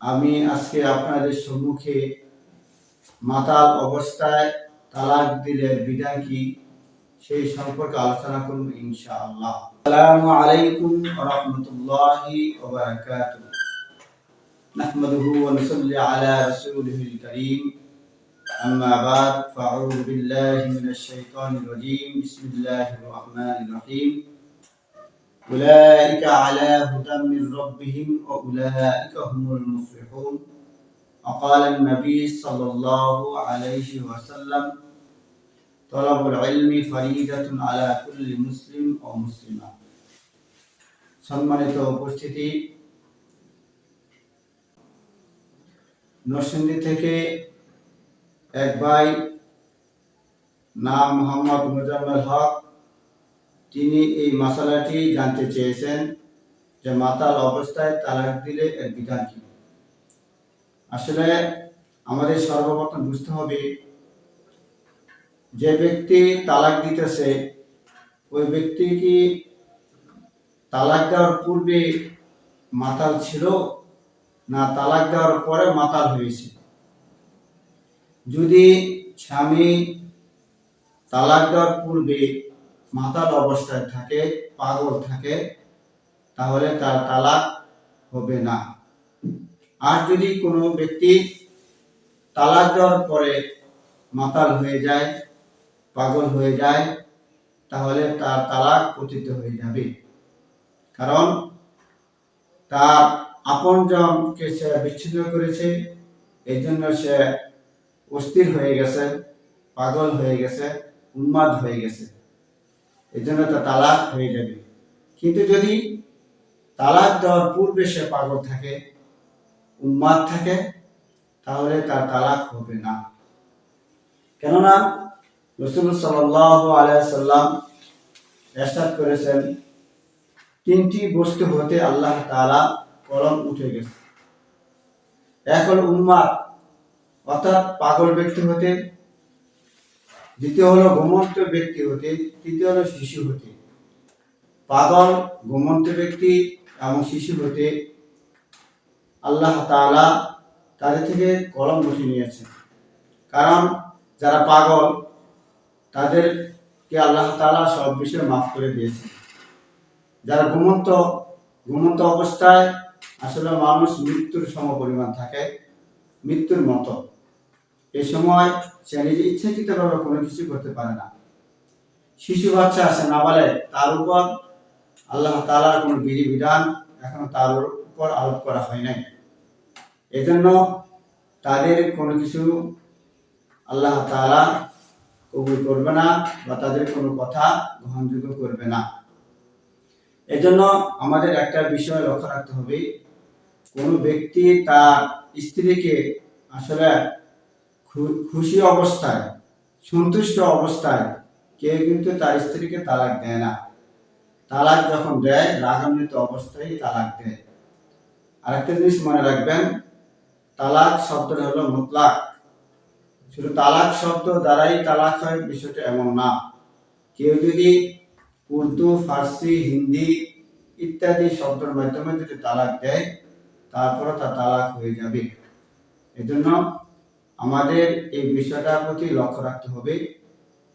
আমি আজকে আপনাদের সম্মুখে মাতাল অবস্থায় তালাক দিলের বিধান কি সেই সম্পর্কে আলোচনা করব ইনশাআল্লাহ। আসসালামু আলাইকুম ওয়া রাহমাতুল্লাহি ওয়া বারাকাতুহু। নাহমাদুহু ওয়া নুসাল্লি আলা রাসূলিহিল কারীম। আম্মা বাদ, ফাউযু বিল্লাহি মিনাশ শাইতানির রাজীম। বিসমিল্লাহির রহমানির রহিম। أولئك على هدى من ربهم وأولئك هم المفلحون وقال النبي صلى الله عليه وسلم طلب العلم فريدة على كل مسلم ومسلمة সম্মানিত উপস্থিতি নরসিংদী থেকে এক ভাই নাম মোহাম্মদ মুজাম্মেল হক তিনি এই মশালাটি জানতে চেয়েছেন যে মাতাল অবস্থায় তালাক দিলে এর বিধান কি? আসলে আমাদের সর্বপ্রথম বুঝতে হবে যে ব্যক্তি তালাক দিতেছে, ওই ব্যক্তি কি তালাক দেওয়ার পূর্বে মাতাল ছিল না তালাক দেওয়ার পরে মাতাল হয়েছে? যদি স্বামী তালাক দেওয়ার পূর্বে মাতাল অবস্থায় থাকে, পাগল থাকে, তাহলে তার তালাক হবে না। আর যদি কোনো ব্যক্তি তালাক দেওয়ার পরে মাতাল হয়ে যায়, পাগল হয়ে যায়, তাহলে তার তালাক পতিত হয়ে যাবে। কারণ তার আপনজনকে সে বিচ্ছিন্ন করেছে এই জন্য সে অস্থির হয়ে গেছে, পাগল হয়ে গেছে, উন্মাদ হয়ে গেছে। এই জন্য তার তালাক হয়ে যাবে। কিন্তু যদি তালাক দেওয়ার পূর্বে সে পাগল থাকে উন্মাদ থাকে, তাহলে তার তালাক হবে না। কেননা রসুল সাল্লাহ আলাইসাল্লাম এরশাদ করেছেন, তিনটি বস্তু হতে আল্লাহ তালা কলম উঠে গেছে। এক হলো উন্মাদ অর্থাৎ পাগল ব্যক্তি হতে দ্বিতীয় হলো ঘুমন্ত ব্যক্তি হতে, তৃতীয় হলো শিশু হতে। পাগল ঘুমন্ত ব্যক্তি এবং শিশু হতে আল্লাহ তাআলা তাদের থেকে কলম উঠে নিয়েছেন। কারণ যারা পাগল, তাদেরকে আল্লাহ তাআলা সব বিষয়ে মাফ করে দিয়েছে যারা ঘুমন্ত ঘুমন্ত অবস্থায় আসলে মানুষ মৃত্যুর সম পরিমাণ থাকে, মৃত্যুর মতো। এই সময় সে নিজে ইচ্ছাকৃতভাবে কোনো কিছু করতে পারে না। শিশু বাচ্চা আসে না বলে তার উপর আল্লাহ তালার কোনো বিধি বিধান এখন তার উপর আরোপ করা হয় নাই। এজন্য তাদের কোনো কিছু আল্লাহ তালা কবুল করবে না বা তাদের কোনো কথা গ্রহণযোগ্য করবে না। এজন্য আমাদের একটা বিষয় লক্ষ্য রাখতে হবে। কোনো ব্যক্তি তার স্ত্রীকে আসলে খুশি অবস্থায়, সন্তুষ্ট অবস্থায় কেউ কিন্তু তার স্ত্রীকে তালাক দেয় না। তালাক যখন দেয়, রাগান্বিত অবস্থায় তালাক দেয়। আরেকটা জিনিস মনে রাখবেন, তালাক শব্দটা হলো মুতলাক। শুধু তালাক শব্দ দ্বারাই তালাক হয়, বিষয়টা এমন না। কেউ যদি উর্দু, ফার্সি, হিন্দি ইত্যাদি শব্দের মাধ্যমে যদি তালাক দেয় তারপরে তার তালাক হয়ে যাবে। এজন্য আমাদের এই বিষয়টার প্রতি লক্ষ্য রাখতে হবে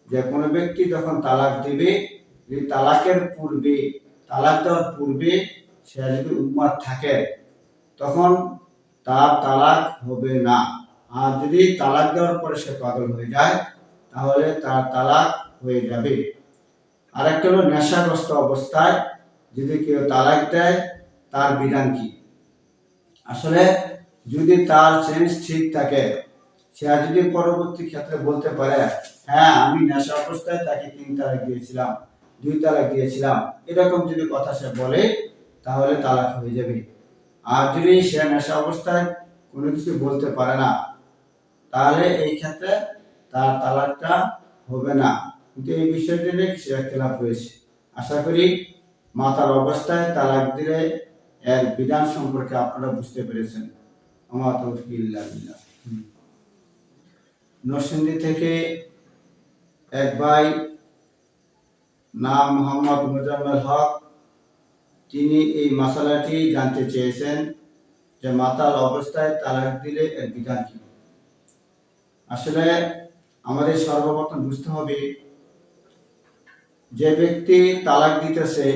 যে কোনো ব্যক্তি যখন তালাক দেবে যে তালাকের পূর্বে, তালাক দেওয়ার পূর্বে সে যদি উন্মাদ থাকে, তখন তার তালাক হবে না। আর যদি তালাক দেওয়ার পরে সে পাগল হয়ে যায়, তাহলে তার তালাক হয়ে যাবে। আরেকটা হলো নেশাগ্রস্ত অবস্থায় যদি কেউ তালাক দেয়, তার বিধান কি? আসলে যদি তার সেন্স ঠিক থাকে সে যদি পরবর্তী ক্ষেত্রে বলতে পারে হ্যাঁ আমি নেশা অবস্থায় তাকে তিন তালাক দিয়েছিলাম, দুই তালাক দিয়েছিলাম। এরকম যদি কথা সে বলে, তাহলে তালাক হয়ে যাবে। আর যদি সে নেশা অবস্থায় কোনো কিছু বলতে পারে না, তাহলে এই ক্ষেত্রে তার তালাকটা হবে না। কিন্তু এই বিষয়টি নিয়ে কিছু একতলাপ রয়েছে। আশা করি মাতার অবস্থায় তালাক দিলে এর বিধান সম্পর্কে আপনারা বুঝতে পেরেছেন। আমার তৌফিক ইল্লা। নরসিংদী থেকে এক ভাই, নাম মোহাম্মদ মুজাম্মেল হক। তিনি এই মশালাটি জানতে চেয়েছেন যে মাতাল অবস্থায় তালাক দিলে এর বিধান কি? আসলে আমাদের সর্বপ্রথম বুঝতে হবে, যে ব্যক্তি তালাক দিতেছে,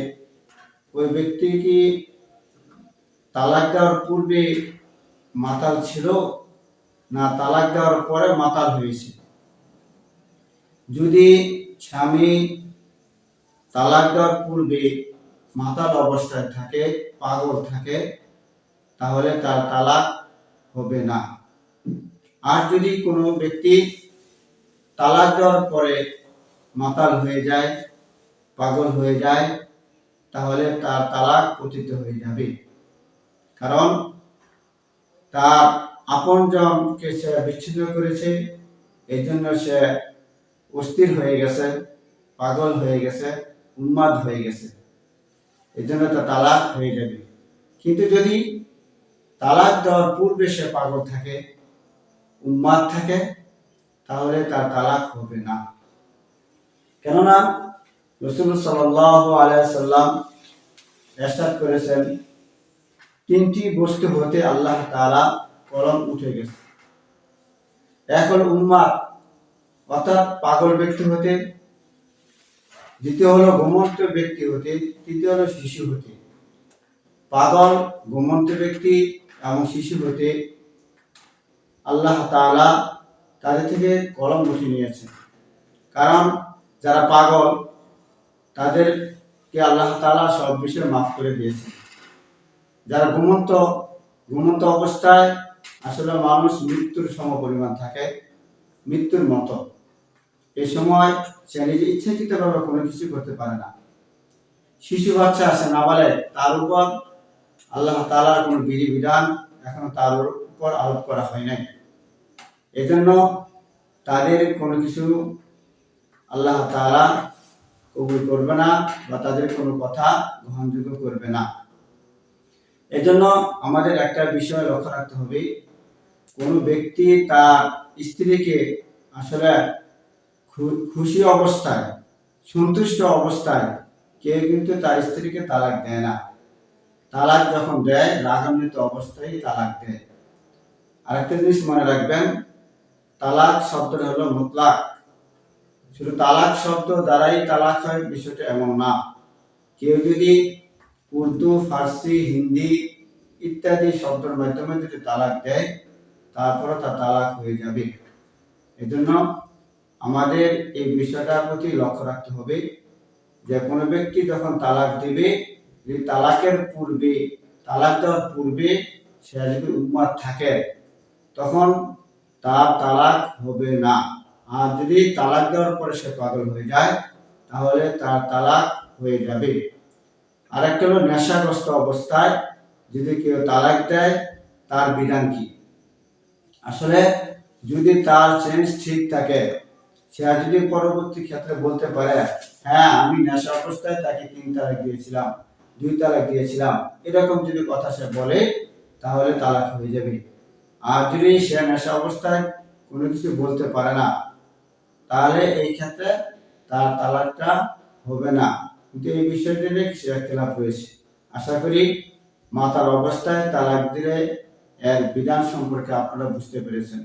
ওই ব্যক্তি কি তালাক দেওয়ার পূর্বে মাতাল ছিল? না তালাক দেওয়ার পরে মাতাল হয়েছে। যদি স্বামী তালাক দেওয়ার পূর্বে মাতাল অবস্থায় থাকে, পাগল থাকে, তাহলে তার তালাক হবে না। আর যদি কোনো ব্যক্তি তালাক দেওয়ার পরে মাতাল হয়ে যায়, পাগল হয়ে যায়, তাহলে তার তালাক পতিত হয়ে যাবে। কারণ তার আপনজনকে সে বিচ্ছিন্ন করেছে এই জন্য সে অস্থির হয়ে গেছে, পাগল হয়ে গেছে, উন্মাদ হয়ে গেছে। এই জন্য তার তালাক হয়ে যাবে। কিন্তু যদি তালাক দেওয়ার পূর্বে সে পাগল থাকে, উন্মাদ থাকে, তাহলে তার তালাক হবে না। কেননা রসুল সাল্লাহ আলাইসাল্লাম এরশাদ করেছেন, তিনটি বস্তু হতে আল্লাহ তাআলা কলম উঠে গেছে। এখন উন্মাদ অর্থাৎ পাগল ব্যক্তি হতে, দ্বিতীয় হলো ঘুমন্ত ব্যক্তি হতে, তৃতীয় হলো শিশু হতে। পাগল, ঘুমন্ত ব্যক্তি এবং শিশু হতে আল্লাহ তাআলা তাদের থেকে কলম উঠে নিয়েছেন। কারণ যারা পাগল, তাদেরকে আল্লাহ তাআলা সব বিষয়ে মাফ করে দিয়েছে যারা ঘুমন্ত ঘুমন্ত অবস্থায় আসলে মানুষ মৃত্যুর সম পরিমাণ থাকে, মৃত্যুর মতো। এই সময় সে নিজে ইচ্ছাকৃতভাবে কোনো কিছু করতে পারে না। শিশু বাচ্চা আছে না বলে তার উপর আল্লাহ তালার কোনো বিধি বিধান এখনও তার উপর আরোপ করা হয় নাই। এজন্য তাদের কোনো কিছু আল্লাহ তালা কবুল করবে না বা তাদের কোনো কথা গ্রহণযোগ্য করবে না। এজন্য আমাদের একটা বিষয় লক্ষ্য রাখতে হবে। কোনো ব্যক্তি তার স্ত্রীকে আসলে খুশি অবস্থায়, সন্তুষ্ট অবস্থায় কেউ কিন্তু তার স্ত্রীকে তালাক দেয় না। তালাক যখন দেয়, রাগান্বিত অবস্থায় তালাক দেয়। আরেকটা জিনিস মনে রাখবেন, তালাক শব্দটা হলো মুতলাক। শুধু তালাক শব্দ দ্বারাই তালাক হয়, বিষয়টা এমন না। কেউ যদি উর্দু, ফার্সি, হিন্দি ইত্যাদি শব্দের মাধ্যমে যদি তালাক দেয় তারপরে তার তালাক হয়ে যাবে। এজন্য আমাদের এই বিষয়টার প্রতি লক্ষ্য রাখতে হবে। যে কোনো ব্যক্তি যখন তালাক দেবে যে তালাকের পূর্বে, তালাক দেওয়ার পূর্বে সে যদি উন্মাদ থাকে, তখন তার তালাক হবে না। আর যদি তালাক দেওয়ার পরে সে পাগল হয়ে যায়, তাহলে তার তালাক হয়ে যাবে। আর একটা হলো নেশাগ্রস্ত অবস্থায় যদি কেউ তালাক দেয়, তার বিধান কি? আসলে যদি তার সেন্স ঠিক থাকে, সে যদি পরবর্তী ক্ষেত্রে বলতে পারে হ্যাঁ আমি নেশা অবস্থায় তাকে তিন তালাক দিয়েছিলাম, দুই তালাক দিয়েছিলাম, এরকম যদি কথা সে বলে, তাহলে তালাক হয়ে যাবে। আর যদি সে নেশা অবস্থায় কোনো কিছু বলতে পারে না, তাহলে এই ক্ষেত্রে তার তালাকটা হবে না। কিন্তু এই বিষয়টি নিয়ে সে খেলাপ হয়েছে। আশা করি মাতার অবস্থায় তালাক দিলে এর বিধান সম্পর্কে আপনারা বুঝতে পেরেছেন।